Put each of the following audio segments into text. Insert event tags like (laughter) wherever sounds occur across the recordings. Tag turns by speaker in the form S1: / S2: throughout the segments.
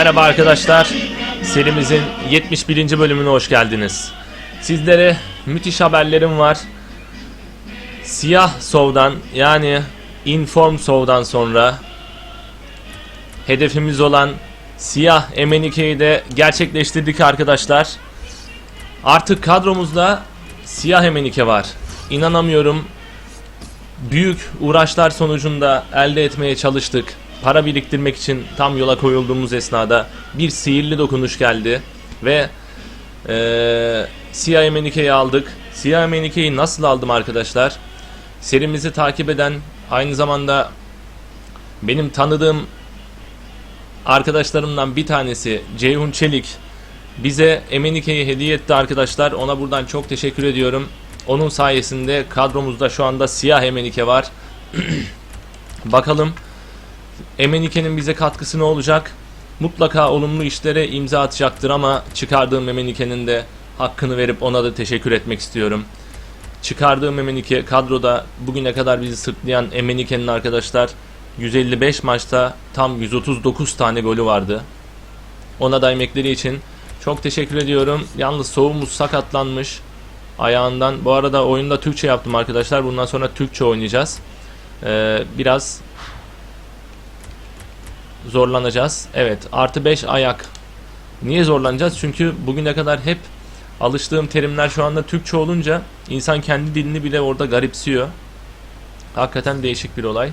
S1: Merhaba arkadaşlar. Serimizin 71. bölümüne hoş geldiniz. Sizlere müthiş haberlerim var. Siyah Sov'dan yani Inform Sov'dan sonra hedefimiz olan Siyah Emenike'yi de gerçekleştirdik arkadaşlar. Artık kadromuzda Siyah Emenike var. İnanamıyorum. Büyük uğraşlar sonucunda elde etmeye çalıştık. Para biriktirmek için tam yola koyulduğumuz esnada bir sihirli dokunuş geldi ve eee Siyah Emenike'yi aldık. Siyah Emenike'yi nasıl aldım arkadaşlar? Serimizi takip eden aynı zamanda benim tanıdığım arkadaşlarımdan bir tanesi Ceyhun Çelik bize Emenike'yi hediye etti arkadaşlar. Ona buradan çok teşekkür ediyorum. Onun sayesinde kadromuzda şu anda siyah Emenike var. (clears throat) Bakalım Emenike'nin bize katkısı ne olacak? Mutlaka olumlu işlere imza atacaktır ama çıkardığım Emenike'nin de hakkını verip ona da teşekkür etmek istiyorum. Çıkardığım Emenike kadroda bugüne kadar bizi sırtlayan Emenike'nin arkadaşlar 155 maçta tam 139 tane golü vardı. Ona da emekleri için çok teşekkür ediyorum. Yalnız soğumuz sakatlanmış ayağından. Bu arada oyunda Türkçe yaptım arkadaşlar. Bundan sonra Türkçe oynayacağız. Ee, biraz zorlanacağız. Evet artı 5 ayak. Niye zorlanacağız? Çünkü bugüne kadar hep alıştığım terimler şu anda Türkçe olunca insan kendi dilini bile orada garipsiyor. Hakikaten değişik bir olay.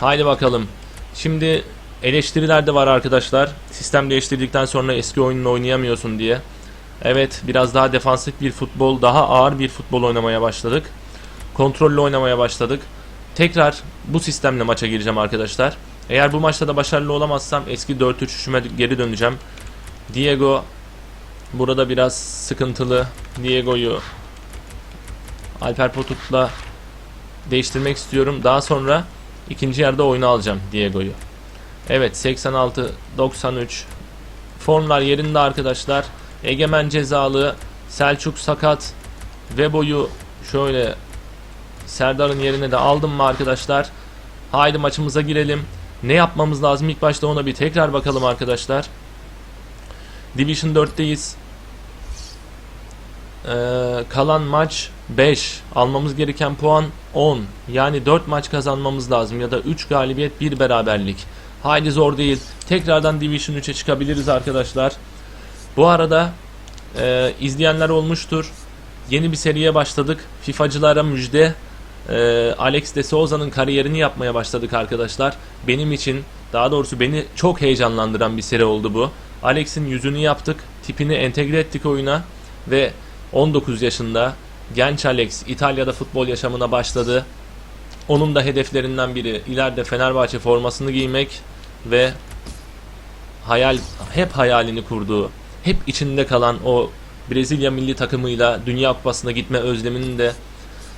S1: Haydi bakalım. Şimdi eleştiriler de var arkadaşlar. Sistem değiştirdikten sonra eski oyununu oynayamıyorsun diye. Evet biraz daha defansif bir futbol, daha ağır bir futbol oynamaya başladık. Kontrollü oynamaya başladık. Tekrar bu sistemle maça gireceğim arkadaşlar. Eğer bu maçta da başarılı olamazsam eski 4-3-3'üme geri döneceğim. Diego burada biraz sıkıntılı. Diego'yu Alper Potut'la değiştirmek istiyorum. Daha sonra ikinci yarıda oyunu alacağım Diego'yu. Evet 86 93 formlar yerinde arkadaşlar. Egemen cezalı, Selçuk sakat ve boyu şöyle Serdar'ın yerine de aldım mı arkadaşlar? Haydi maçımıza girelim. Ne yapmamız lazım ilk başta ona bir tekrar bakalım arkadaşlar. Division 4'teyiz. Ee, kalan maç 5. Almamız gereken puan 10. Yani 4 maç kazanmamız lazım ya da 3 galibiyet 1 beraberlik. Haydi zor değil. Tekrardan Division 3'e çıkabiliriz arkadaşlar. Bu arada e, izleyenler olmuştur. Yeni bir seriye başladık. FIFA'cılara müjde. E, Alex de Souza'nın kariyerini yapmaya başladık arkadaşlar. Benim için daha doğrusu beni çok heyecanlandıran bir seri oldu bu. Alex'in yüzünü yaptık. Tipini entegre ettik oyuna. Ve 19 yaşında genç Alex İtalya'da futbol yaşamına başladı. Onun da hedeflerinden biri ileride Fenerbahçe formasını giymek ve hayal hep hayalini kurduğu, hep içinde kalan o Brezilya milli takımıyla Dünya Kupası'na gitme özlemini de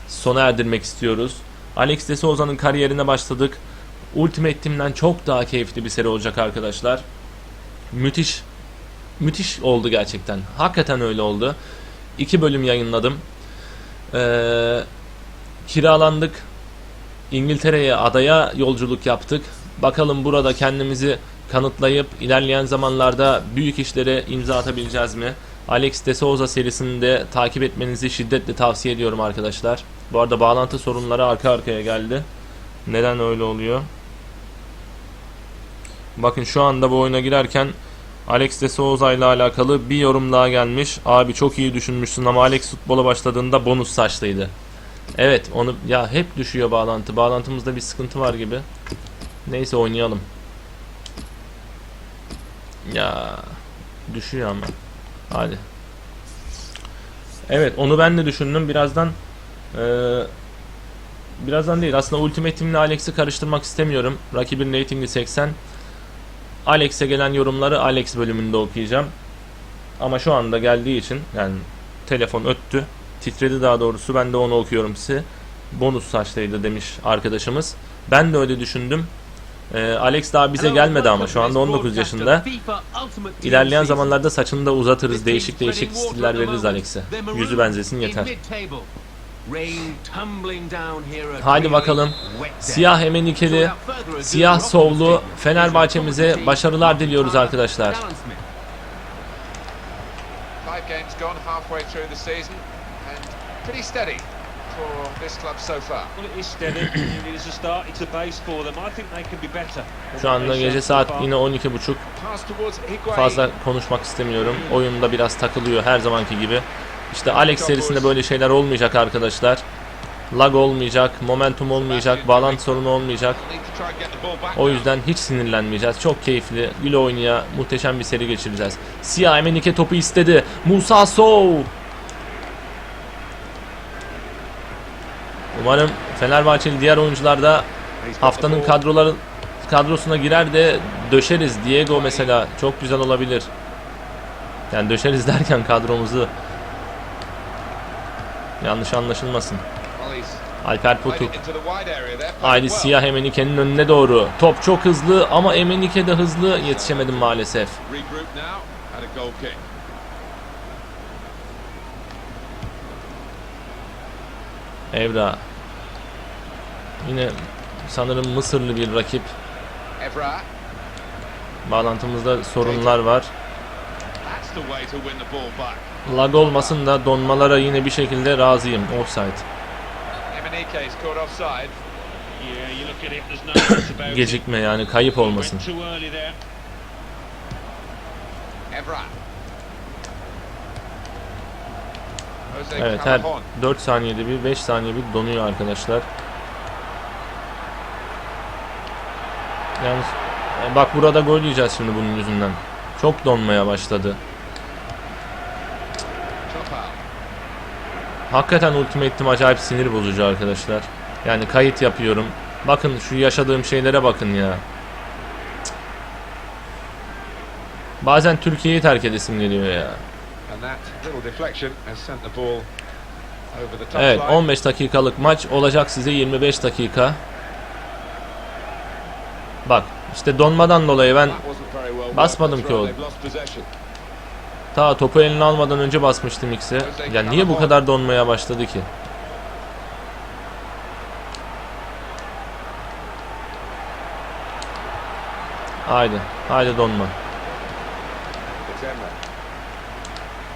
S1: sona erdirmek istiyoruz. Alex de Souza'nın kariyerine başladık. Ultimate Team'den çok daha keyifli bir seri olacak arkadaşlar. Müthiş müthiş oldu gerçekten. Hakikaten öyle oldu. İki bölüm yayınladım. Ee, kiralandık. İngiltere'ye, adaya yolculuk yaptık. Bakalım burada kendimizi kanıtlayıp ilerleyen zamanlarda büyük işlere imza atabileceğiz mi? Alex de Souza serisini de takip etmenizi şiddetle tavsiye ediyorum arkadaşlar. Bu arada bağlantı sorunları arka arkaya geldi. Neden öyle oluyor? Bakın şu anda bu oyuna girerken Alex de Souza ile alakalı bir yorum daha gelmiş. Abi çok iyi düşünmüşsün ama Alex futbola başladığında bonus saçlıydı. Evet onu ya hep düşüyor bağlantı. Bağlantımızda bir sıkıntı var gibi. Neyse oynayalım. Ya düşüyor ama. Hadi. Evet onu ben de düşündüm. Birazdan eee, birazdan değil. Aslında Ultimate Team'le Alex'i karıştırmak istemiyorum. Rakibin ratingi 80. Alex'e gelen yorumları Alex bölümünde okuyacağım. Ama şu anda geldiği için yani telefon öttü. Titredi daha doğrusu. Ben de onu okuyorum size. Bonus saçlıydı demiş arkadaşımız. Ben de öyle düşündüm. Ee, Alex daha bize gelmedi ama şu anda 19 yaşında. İlerleyen zamanlarda saçını da uzatırız. Değişik değişik stiller veririz Alex'e. Yüzü benzesin yeter.
S2: Rain tumbling down here at
S1: Haydi bakalım. Siyah Emenikeli, siyah sollu Fenerbahçe'mize başarılar diliyoruz arkadaşlar.
S2: Alan Smith.
S3: Five games gone, halfway through the season, and pretty steady for this club so far.
S4: Well, it is steady. it is a start. It's a base for them. I think they can be better. than
S1: Şu anda gece saat yine 12.30.
S3: Pass towards Higuain.
S1: Fazla konuşmak istemiyorum. Oyunda biraz takılıyor her zamanki gibi. İşte Alex serisinde böyle şeyler olmayacak arkadaşlar. Lag olmayacak, momentum olmayacak, bağlantı sorunu olmayacak. O yüzden hiç sinirlenmeyeceğiz. Çok keyifli, güle oynaya muhteşem bir seri geçireceğiz. Siyah Emenike topu istedi. Musa Sow. Umarım Fenerbahçeli diğer oyuncular da haftanın kadroları kadrosuna girer de döşeriz. Diego mesela çok güzel olabilir. Yani döşeriz (laughs) derken kadromuzu yanlış anlaşılmasın. Alper Potuk.
S3: well.
S1: siyah Emenike'nin önüne doğru. Top çok hızlı ama Emenike de hızlı. Yetişemedim maalesef. Evra. Yine sanırım Mısırlı bir rakip.
S3: Evra,
S1: Bağlantımızda sorunlar var. Lag olmasın da donmalara yine bir şekilde razıyım. Offside. (coughs) Gecikme yani kayıp olmasın. Evet her
S3: Callejon.
S1: 4 saniyede bir 5 saniye bir donuyor arkadaşlar. Yalnız e, bak burada gol yiyeceğiz şimdi bunun yüzünden. Çok donmaya başladı. Hakikaten Ultimate Team acayip sinir bozucu arkadaşlar. Yani kayıt yapıyorum. Bakın şu yaşadığım şeylere bakın ya. Bazen Türkiye'yi terk edesim geliyor ya. Evet 15 dakikalık maç olacak size 25 dakika. Bak işte donmadan dolayı ben Basmadım ki oğlum. Ta topu eline almadan önce basmıştım X'e. Ya niye bu kadar donmaya başladı ki? Haydi, haydi donma.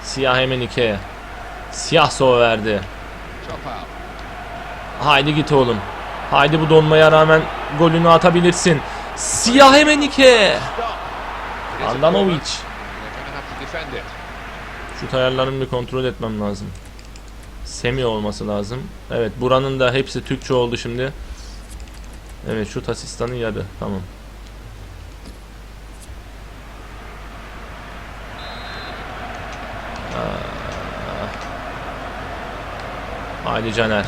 S1: Siyah hemen Ike'ye. Siyah so verdi. Haydi git oğlum. Haydi bu donmaya rağmen golünü atabilirsin. Siyah hemen Ike. Andanovic.
S3: İt.
S1: Şut ayarlarını bir kontrol etmem lazım. Semi olması lazım. Evet buranın da hepsi Türkçe oldu şimdi. Evet şut asistanı yarı. Tamam. Aa. Haydi Caner.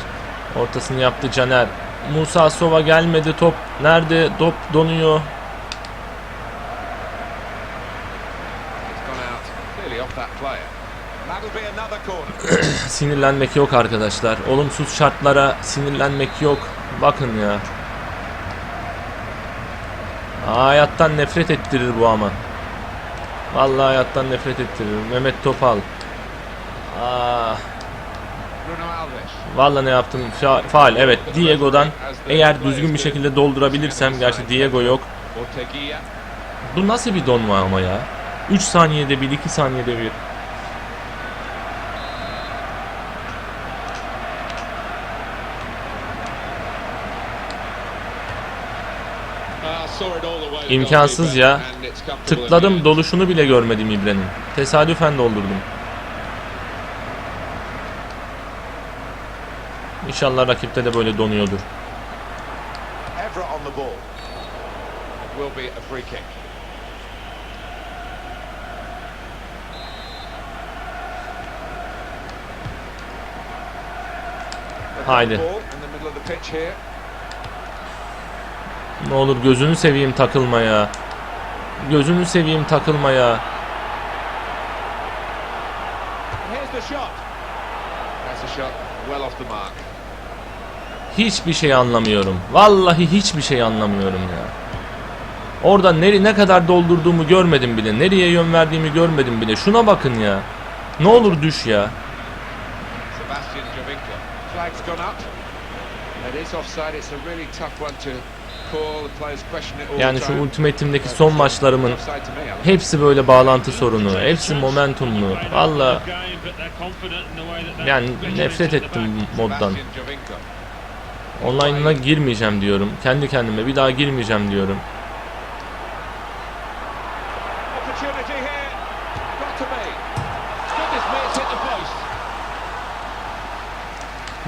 S1: Ortasını yaptı Caner. Musa Sova gelmedi top. Nerede? Top donuyor. (clears throat) Sinirlenmek yok arkadaşlar. Olumsuz şartlara sinirlenmek yok. Bakın ya. Hayattan nefret ettirir bu ama. Vallahi hayattan nefret ettirir. Mehmet Topal. Aa,
S3: Alves.
S1: vallahi ne yaptım? Fa- faal. Evet. Diego'dan eğer düzgün bir şekilde doldurabilirsem gerçi Diego yok. Bu nasıl bir donma ama ya? 3 saniyede bir, 2 saniyede bir. İmkansız ya. Tıkladım doluşunu bile görmedim İbre'nin. Tesadüfen doldurdum. İnşallah rakipte de böyle donuyordur.
S3: Will be a free kick. They've got
S1: Haydi.
S3: the ball in the middle of the pitch here.
S1: Ne olur gözünü seveyim takılmaya. Gözünü seveyim takılmaya. Hiçbir şey anlamıyorum. Vallahi hiçbir şey anlamıyorum ya. Orada nere ne kadar doldurduğumu görmedim bile. Nereye yön verdiğimi görmedim bile. Şuna bakın ya. Ne olur düş ya.
S3: Sebastian Jovinko. flag's gone up. It is offside. It's a really tough one to call. The players question it all
S1: Yani şu. Ultimate'imdeki son maçlarımın hepsi böyle bağlantı sorunu, hepsi momentumlu. Valla yani nefret ettim moddan. Online'ına girmeyeceğim diyorum. Kendi kendime bir daha girmeyeceğim diyorum.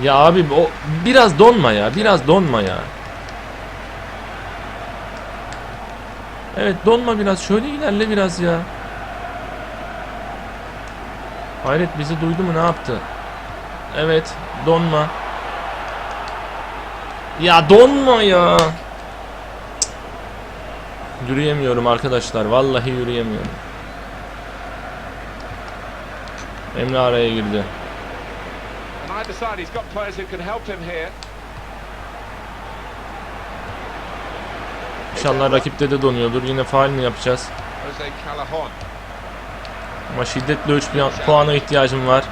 S1: Ya abi o biraz donma ya, biraz donma ya. Evet donma biraz, şöyle ilerle biraz ya. Hayret bizi duydu mu ne yaptı? Evet, donma. Ya donma ya. Yürüyemiyorum arkadaşlar, vallahi yürüyemiyorum. Emre araya girdi.
S3: On either side, he's got players who can help him here.
S1: İnşallah rakipte de donuyordur. Yine faal mi yapacağız? Ama şiddetle 3 puana ihtiyacım var.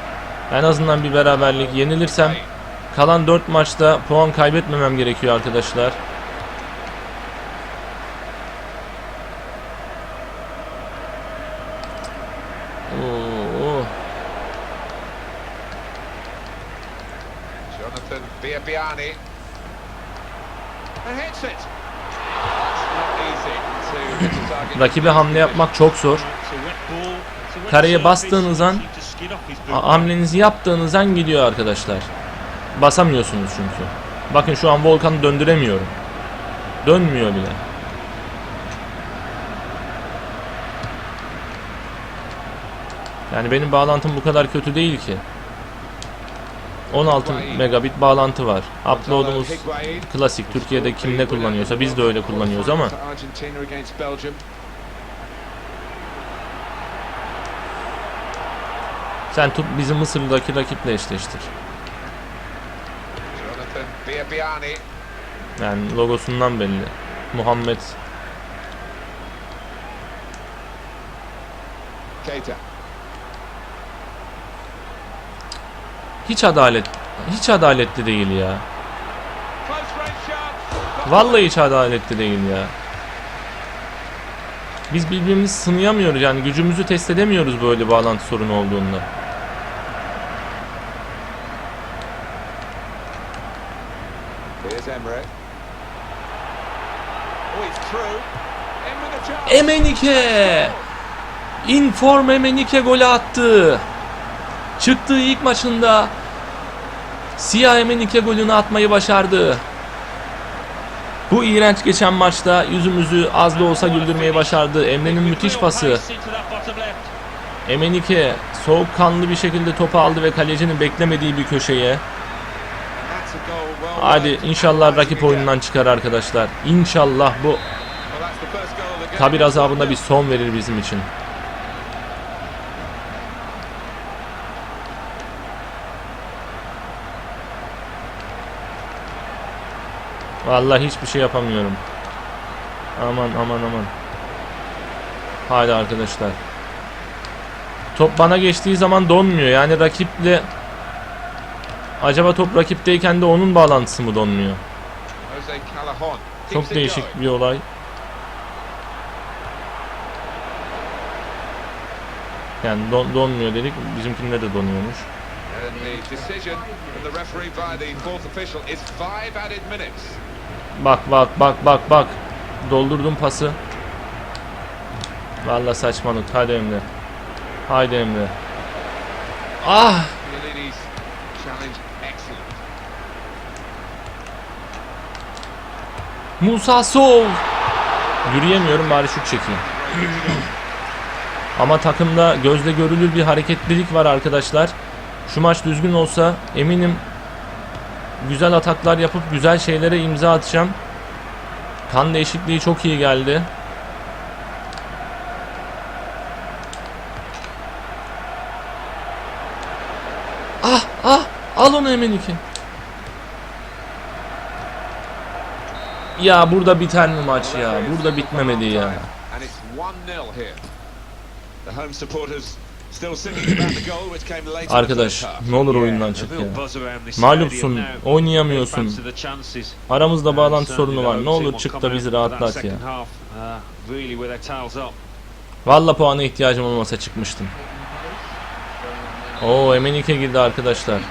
S1: En azından bir beraberlik. Yenilirsem kalan 4 maçta puan kaybetmemem gerekiyor arkadaşlar. Oo,
S3: Jonathan Biabiani. And hits it. It's not easy to hit a target.
S1: Rakibe hamle yapmak çok zor. Kareye bastığınız an Hamlenizi yaptığınız an gidiyor arkadaşlar. Basamıyorsunuz çünkü. Bakın şu an Volkan'ı döndüremiyorum. Dönmüyor bile. Yani benim bağlantım bu kadar kötü değil ki. 16 megabit bağlantı var. Upload'umuz klasik. Türkiye'de kim ne kullanıyorsa biz de öyle kullanıyoruz ama sen tut bizi Mısır'daki rakiple eşleştir. Yani logosundan belli. Muhammed
S3: Keita.
S1: Hiç adalet hiç adaletli değil ya. Vallahi hiç adaletli değil ya. Biz birbirimizi sınayamıyoruz yani gücümüzü test edemiyoruz böyle bağlantı sorunu olduğunda.
S2: Oh.
S1: Emenike! Inform Emenike golü attı. Çıktığı ilk maçında Siyah Emenike golünü atmayı başardı. Bu iğrenç geçen maçta yüzümüzü az da olsa güldürmeyi başardı. Emre'nin müthiş pası. Emenike soğukkanlı bir şekilde topu aldı ve kalecinin beklemediği bir köşeye. Hadi inşallah rakip oyundan çıkar arkadaşlar. İnşallah bu kabir azabına bir son verir bizim için. Vallahi hiçbir şey yapamıyorum. Aman aman aman. Hadi arkadaşlar. Top bana geçtiği zaman donmuyor. Yani rakiple Acaba top rakipteyken de onun bağlantısı mı donmuyor? Çok değişik bir olay. Yani don, donmuyor dedik. Bizimkinde de donuyormuş.
S3: And the decision from the referee by the fourth official is five added minutes.
S1: Bak bak bak bak bak. Doldurdum pası. Vallahi saçmalık. Hadi Emre. Haydi Emre. Ah! Musa Sol. Yürüyemiyorum bari şut çekeyim. Ama takımda gözle görülür bir hareketlilik var arkadaşlar. Şu maç düzgün olsa eminim güzel ataklar yapıp güzel şeylere imza atacağım. Kan değişikliği çok iyi geldi. Ah ah al onu Emenike. Ya burada biter mi maç ya? Burada bitmemedi ya.
S3: And it's 1-0 here. The home supporters Still singing about the goal which came late in the
S1: Arkadaş ne olur oyundan çık ya. Mağlupsun, oynayamıyorsun. Aramızda bağlantı sorunu var. Ne olur çık da bizi rahatlat ya. Valla puana ihtiyacım olmasa çıkmıştım. Oo Emenike girdi arkadaşlar.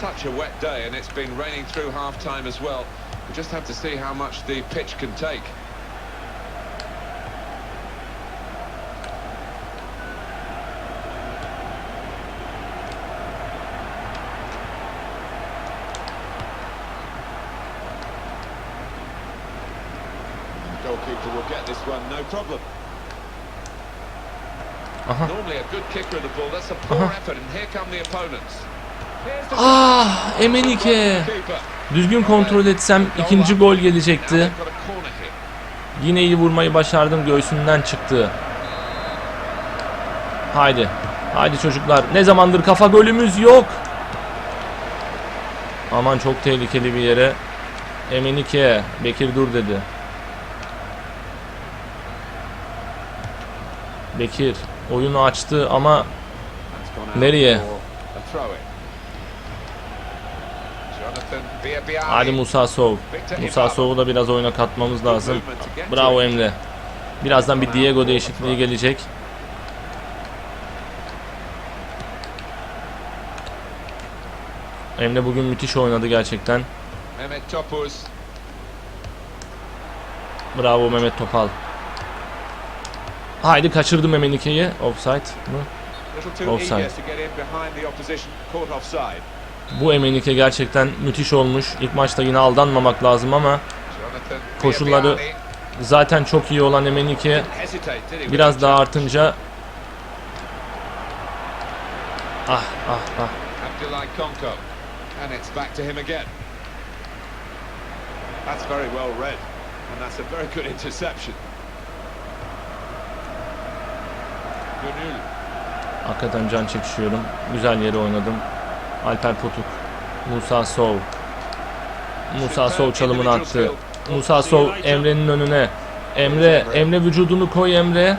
S3: Such a wet day and it's been raining through half time as well. We just have to see how much the pitch can take. Goalkeeper will get this one, no problem.
S1: Aha.
S3: Normally a good kicker of the ball. That's a poor effort, and here come the opponents.
S1: Ah Emenike. Düzgün kontrol etsem ikinci gol gelecekti. Yine iyi vurmayı başardım. Göğsünden çıktı. Haydi. Haydi çocuklar. Ne zamandır kafa golümüz yok. Aman çok tehlikeli bir yere. Emenike. Bekir dur dedi. Bekir oyunu açtı ama Nereye?
S3: for a throw-in. Jonathan Biabiani.
S1: hadi Musa Sov. Musa Sov'u da biraz oyuna katmamız lazım. Bravo Emre. Birazdan bir Diego değişikliği gelecek. Emre bugün müthiş oynadı gerçekten.
S3: Mehmet Topuz.
S1: Bravo Mehmet Topal. Haydi kaçırdım Emenike'yi. Offside mı? Offside. Bu Emenike gerçekten müthiş olmuş. İlk maçta yine aldanmamak lazım ama Koşulları zaten çok iyi olan Emenike biraz daha artınca Ah ah ah.
S3: Abdullah Konko. And it's back to him again. That's very well read. And that's a very good interception. Gönül.
S1: Hakikaten can çekişiyorum. Güzel yere oynadım. Alper Potuk. Musa Sov. Musa Sov çalımını attı. Musa Sov Emre'nin önüne. Emre, Emre vücudunu koy Emre.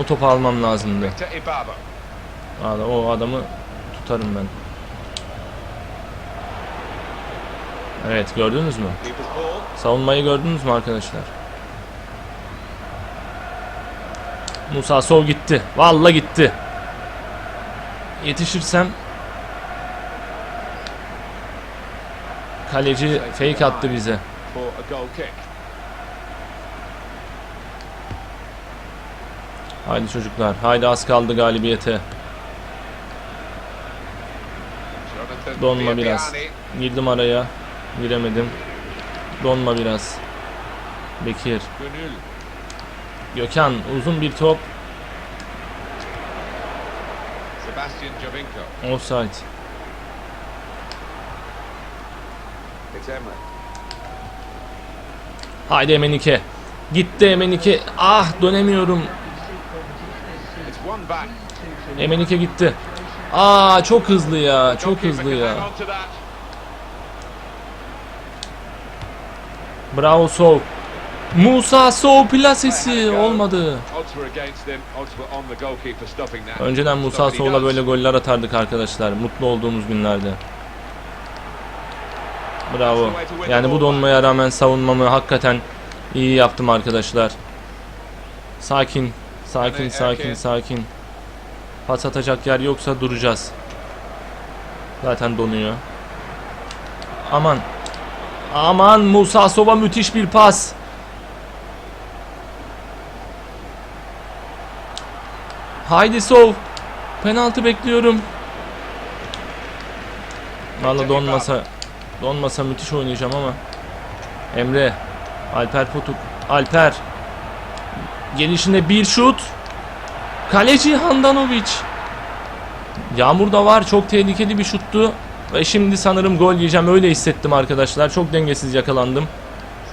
S1: O topu almam lazımdı. Valla o adamı tutarım ben. Evet gördünüz mü? Savunmayı gördünüz mü arkadaşlar? Musa Sov gitti. Valla gitti. Yetişirsem Kaleci fake attı bize. Haydi çocuklar. Haydi az kaldı galibiyete. Donma biraz. Girdim araya. Giremedim. Donma biraz. Bekir. Gökhan uzun bir top.
S3: Sebastian Jovinko.
S1: Offside. Haydi Emenike. Gitti Emenike. Ah dönemiyorum. Emenike gitti. Aa çok hızlı ya. Çok hızlı ya. Bravo Sov. Musa Sov plasesi olmadı. Önceden Musa
S3: does.
S1: böyle goller atardık arkadaşlar. Mutlu olduğumuz günlerde. Bravo. Yani bu donmaya rağmen savunmamı hakikaten iyi yaptım arkadaşlar. Sakin. Sakin, sakin, sakin. Pas atacak yer yoksa duracağız. Zaten donuyor. Aman. Aman Musa Sova müthiş bir pas. Haydi Sov. Penaltı bekliyorum. Valla donmasa donmasa müthiş oynayacağım ama. Emre. Alper Potuk. Alper. Gelişinde bir şut. Kaleci Handanovic. Yağmur da var. Çok tehlikeli bir şuttu. Ve şimdi sanırım gol yiyeceğim. Öyle hissettim arkadaşlar. Çok dengesiz yakalandım.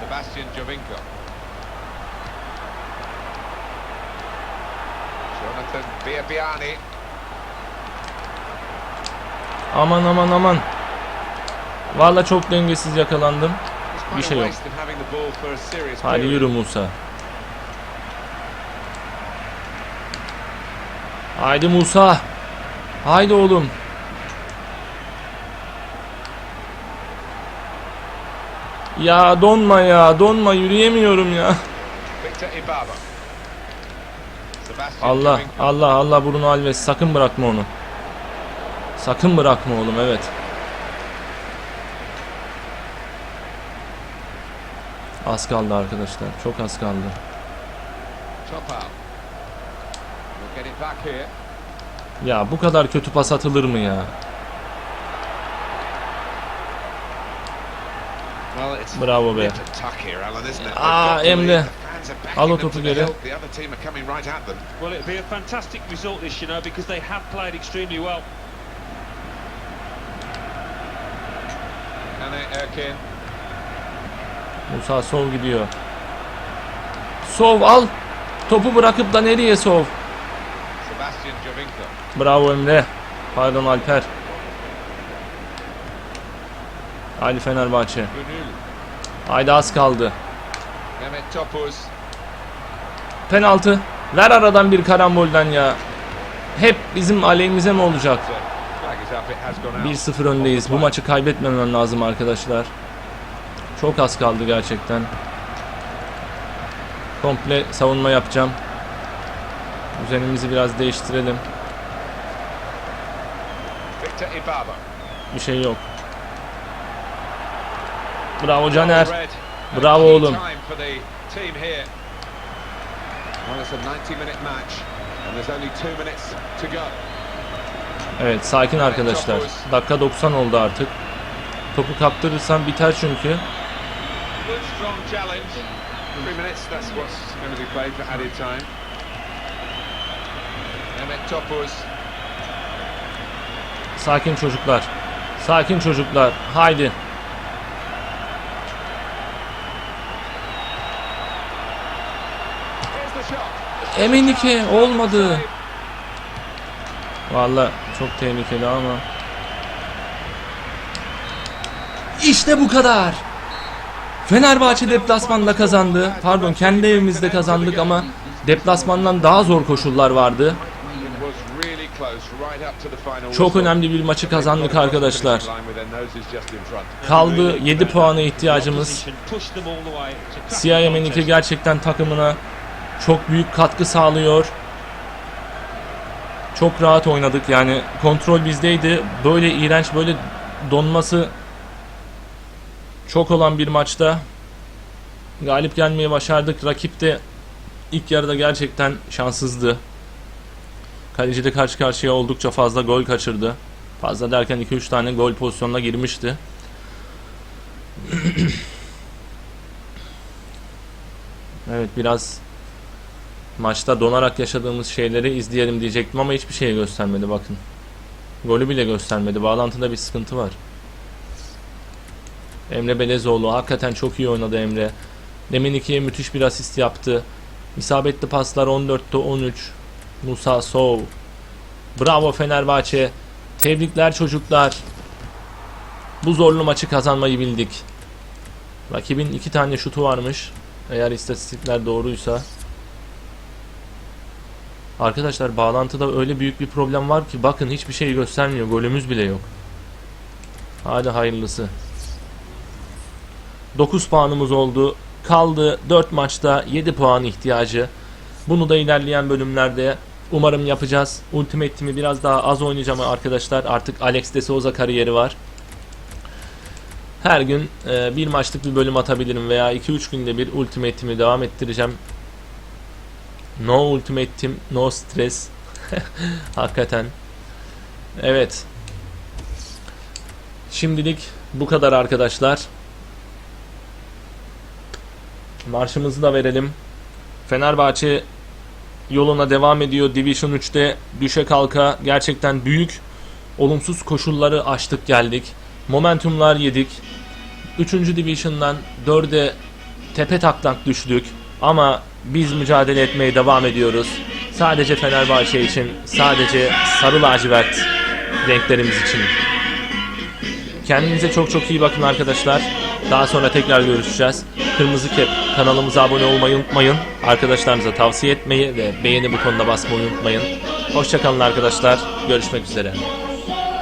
S3: Sebastian Jovinko. Birbiani.
S1: Aman aman aman. Valla çok dengesiz yakalandım. Bir şey yok. Hadi yürü Musa. Haydi Musa. Haydi oğlum. Ya donma ya donma yürüyemiyorum ya.
S3: Victor Ibaba.
S1: Allah. Allah Allah Bruno Alves sakın bırakma onu. Sakın bırakma oğlum evet. Az kaldı arkadaşlar. Çok az kaldı. Ya bu kadar kötü pas atılır mı ya? Bravo be.
S3: a tuck here, Alan, isn't it?
S1: Ah,
S3: They've got to
S1: Emre. Al o topu geri.
S4: Well, it'll be a fantastic result this, you know, because they have played extremely well.
S1: Musa Sov gidiyor. Sov al. Topu bırakıp da nereye Sov?
S3: Sebastian Giovinco.
S1: Bravo Emre. Pardon Alper. Haydi Fenerbahçe. Haydi az kaldı.
S3: Mehmet Topuz.
S1: Penaltı. Ver aradan bir karambolden ya. Hep bizim aleyhimize mi olacak?
S3: Flag is up, it has gone out.
S1: 1-0 öndeyiz. Bu maçı kaybetmemem lazım arkadaşlar. Çok az kaldı gerçekten. Komple savunma yapacağım. Üzerimizi biraz değiştirelim. Bir şey yok. Bravo Caner. Bravo oğlum.
S3: For the team here. Well, it's a 90-minute match, and there's only two minutes to go.
S1: Evet sakin arkadaşlar. Dakika 90 oldu artık. Topu kaptırırsam biter çünkü. Sakin çocuklar. Sakin çocuklar. Haydi. Emenike olmadı. Valla çok tehlikeli ama. İşte bu kadar. Fenerbahçe deplasmanda kazandı. Pardon kendi evimizde kazandık ama deplasmandan daha zor koşullar vardı. Çok önemli bir maçı kazandık arkadaşlar. Kaldı 7 puana ihtiyacımız. Siyah
S4: contest.
S1: gerçekten takımına çok büyük katkı sağlıyor. Çok rahat oynadık yani kontrol bizdeydi. Böyle iğrenç böyle donması çok olan bir maçta galip gelmeyi başardık. Rakip de ilk yarıda gerçekten şanssızdı. Kaleci de karşı karşıya oldukça fazla gol kaçırdı. Fazla derken 2-3 tane gol pozisyonuna girmişti. (clears throat) Evet biraz maçta donarak yaşadığımız şeyleri izleyelim diyecektim ama hiçbir şey göstermedi bakın. Golü bile göstermedi. Bağlantıda bir sıkıntı var. Emre Belezoğlu hakikaten çok iyi oynadı Emre. Demin ikiye müthiş bir asist yaptı. İsabetli paslar 14'te 13. Musa Sov. Bravo Fenerbahçe. Tebrikler çocuklar. Bu zorlu maçı kazanmayı bildik. Rakibin iki tane şutu varmış. Eğer istatistikler doğruysa. Arkadaşlar bağlantıda öyle büyük bir problem var ki bakın hiçbir şey göstermiyor. Golümüz bile yok. Hadi hayırlısı. 9 puanımız oldu. Kaldı 4 maçta 7 puan ihtiyacı. Bunu da ilerleyen bölümlerde umarım yapacağız. Ultimate Team'i biraz daha az oynayacağım arkadaşlar. Artık Alex de Souza kariyeri var. Her gün e, bir maçlık bir bölüm atabilirim veya 2-3 günde bir Ultimate Team'i devam ettireceğim. No Ultimate Team, no stress. (laughs) Hakikaten. Evet. Şimdilik bu kadar arkadaşlar. Marşımızı da verelim. Fenerbahçe yoluna devam ediyor. Division 3'te düşe kalka gerçekten büyük olumsuz koşulları aştık geldik. Momentumlar yedik. 3. Division'dan 4'e tepe taklak düştük. Ama biz mücadele etmeye devam ediyoruz. Sadece Fenerbahçe için, sadece sarı lacivert renklerimiz için. Kendinize çok çok iyi bakın arkadaşlar. Daha sonra tekrar görüşeceğiz. Kırmızı Kep kanalımıza abone olmayı unutmayın. arkadaşlarınıza tavsiye etmeyi ve beğeni butonuna basmayı unutmayın. Hoşçakalın arkadaşlar. Görüşmek üzere.